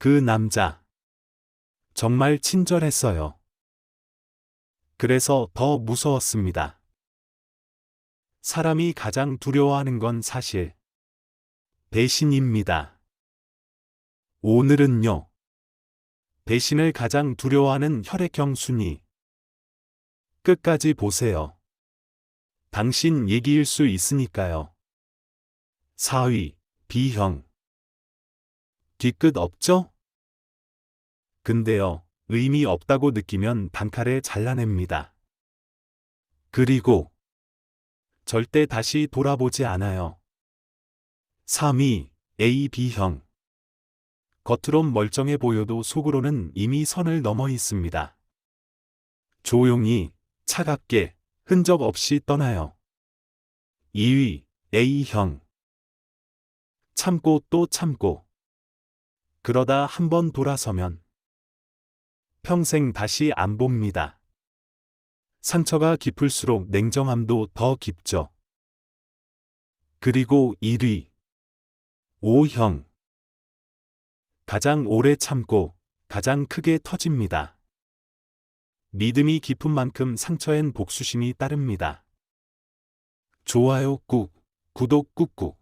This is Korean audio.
그 남자. 정말 친절했어요. 그래서 더 무서웠습니다. 사람이 가장 두려워하는 건 사실 배신입니다. 오늘은요. 배신을 가장 두려워하는 혈액형 순위. 끝까지 보세요. 당신 얘기일 수 있으니까요. 4위, B형. 뒤끝 없죠? 근데요, 의미 없다고 느끼면 단칼에 잘라냅니다. 그리고 절대 다시 돌아보지 않아요. 3위, A, B형. 겉으론 멀쩡해 보여도 속으로는 이미 선을 넘어 있습니다. 조용히, 차갑게, 흔적 없이 떠나요. 2위, A형. 참고 또 참고. 그러다 한번 돌아서면 평생 다시 안 봅니다. 상처가 깊을수록 냉정함도 더 깊죠. 그리고 1위. O형. 가장 오래 참고 가장 크게 터집니다. 믿음이 깊은 만큼 상처엔 복수심이 따릅니다. 좋아요 꾹, 구독 꾹꾹.